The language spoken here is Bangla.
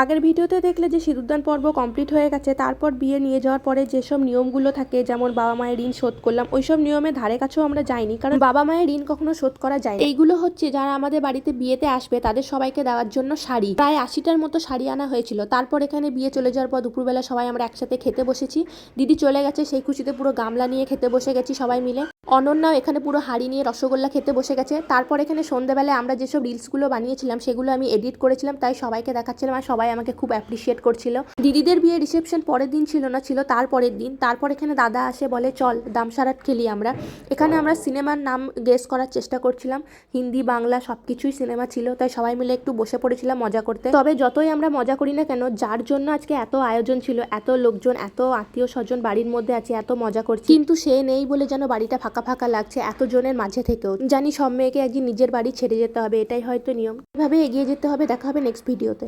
আগের ভিডিওতে দেখলে যে সিঁদুরদান পর্ব কমপ্লিট হয়ে গেছে, তারপর বিয়ে নিয়ে যাওয়ার পরে যেসব নিয়মগুলো থাকে, যেমন বাবা মায়ের ঋণ শোধ করলাম, ওইসব নিয়মের ধারে কাছেও আমরা যাইনি, কারণ বাবা মায়ের ঋণ কখনো শোধ করা যায় এইগুলো হচ্ছে যারা আমাদের বাড়িতে বিয়েতে আসবে, তাদের সবাইকে দেওয়ার জন্য শাড়ি। প্রায় আশিটার মতো শাড়ি আনা হয়েছিল। তারপর এখানে বিয়ে চলে যাওয়ার পর দুপুরবেলা সবাই আমরা একসাথে খেতে বসেছি। দিদি চলে গেছে, সেই খুশিতে পুরো গামলা নিয়ে খেতে বসে গেছি সবাই মিলে। অনন্যাও এখানে পুরো হাঁড়ি নিয়ে রসগোল্লা খেতে বসে গেছে। তারপর এখানে সন্ধ্যেবেলায় আমরা যেসব রিলসগুলো বানিয়েছিলাম, সেগুলো আমি এডিট করেছিলাম, তাই সবাইকে দেখাচ্ছিলাম আর সবাই আমাকে খুব অ্যাপ্রিসিয়েট করছিল। দিদিদের বিয়ে রিসেপশন পরের দিন ছিল না, ছিল তার পরের দিন। তারপর এখানে দাদা আসে, বলে, চল দামসারাট খেলি আমরা। এখানে আমরা সিনেমার নাম গেস করার চেষ্টা করছিলাম। হিন্দি, বাংলা সব কিছুই সিনেমা ছিল, তাই সবাই মিলে একটু বসে পড়েছিলাম মজা করতে। তবে যতই আমরা মজা করি না কেন, যার জন্য আজকে এত আয়োজন ছিল, এত লোকজন, এত আত্মীয় স্বজন বাড়ির মধ্যে আছে, এত মজা করছি। কিন্তু সে নেই বলে যেন বাড়িটা ফাঁকা ফাঁকা লাগছে এতজনের মাঝে থেকেও। জানি সব মেয়েকে একদিন নিজের বাড়ি ছেড়ে যেতে হবে, এটাই হয়তো নিয়ম। এভাবে এগিয়ে যেতে হবে, দেখা হবে নেক্সট ভিডিওতে